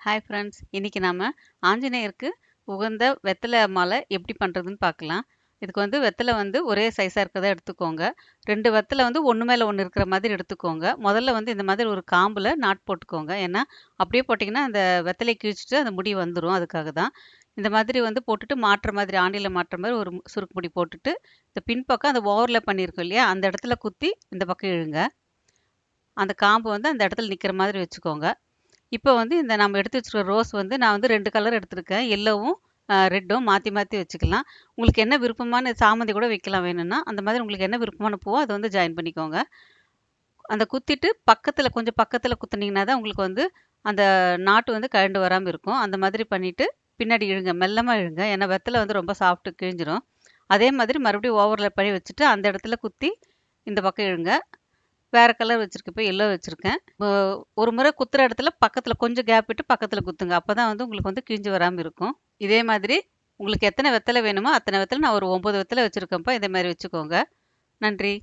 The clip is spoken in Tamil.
ஹாய் ஃப்ரெண்ட்ஸ் இன்றைக்கி நாம ஆஞ்சநேயருக்கு உகந்த வெத்தலை மாலை எப்படி பண்ணுறதுன்னு பார்க்கலாம். இதுக்கு வந்து வெத்தலை வந்து ஒரே சைஸாக இருக்கிறதா எடுத்துக்கோங்க. ரெண்டு வெத்தலை வந்து ஒன்று மேலே ஒன்று இருக்கிற மாதிரி எடுத்துக்கோங்க. முதல்ல வந்து இந்த மாதிரி ஒரு காம்பில் நாட் போட்டுக்கோங்க. ஏன்னா அப்படியே போட்டிங்கன்னா அந்த வெத்தலை கிழிச்சிட்டு அந்த முடி வந்துடும் அதுக்காக தான். இந்த மாதிரி வந்து போட்டுட்டு மாட்டுற மாதிரி ஆண்டியில் மாட்டுற மாதிரி ஒரு சுருக்கு முடி போட்டுட்டு இந்த பின்பக்கம் அந்த ஓவரில் பண்ணியிருக்கோம் இல்லையா? அந்த இடத்துல குத்தி இந்த பக்கம் இழுங்க. அந்த காம்பு வந்து அந்த இடத்துல நிற்கிற மாதிரி வச்சுக்கோங்க. இப்போ வந்து இந்த நம்ம எடுத்து வச்சுருக்க ரோஸ் வந்து நான் வந்து ரெண்டு கலர் எடுத்திருக்கேன். எல்லோவும் ரெட்டும் மாற்றி மாற்றி வச்சுக்கலாம். உங்களுக்கு என்ன விருப்பமான சாமந்தி கூட வைக்கலாம் வேணும்னா அந்த மாதிரி உங்களுக்கு என்ன விருப்பமான பூவோ அதை வந்து ஜாயின் பண்ணிக்கோங்க. அந்த குத்திட்டு பக்கத்தில் கொஞ்சம் பக்கத்தில் குத்துனீங்கன்னா தான் உங்களுக்கு வந்து அந்த நாட்டு வந்து கழண்டு வராமல் இருக்கும். அந்த மாதிரி பண்ணிவிட்டு பின்னாடி இழுங்க மெல்லமாக இழுங்க. ஏன்னா வெத்தலை வந்து ரொம்ப சாஃப்ட்டு கிழிஞ்சிரும். அதே மாதிரி மறுபடியும் ஓவரில் பண்ணி வச்சுட்டு அந்த இடத்துல குத்தி இந்த பக்கம் இழுங்க. வேறு கலர் வச்சுருக்கேன். இப்போ எல்லோ வச்சுருக்கேன். ஒரு முறை குத்துற இடத்துல பக்கத்தில் கொஞ்சம் கேப் விட்டு பக்கத்தில் குத்துங்க. அப்போ தான் வந்து உங்களுக்கு வந்து கிழிஞ்சு வராமல் இருக்கும். இதே மாதிரி உங்களுக்கு எத்தனை வெத்தலை வேணுமோ அத்தனை வெத்தலை நான் ஒரு ஒம்பது வெத்தலை வச்சுருக்கேன்ப்பா. இதே மாதிரி வச்சுக்கோங்க. நன்றி.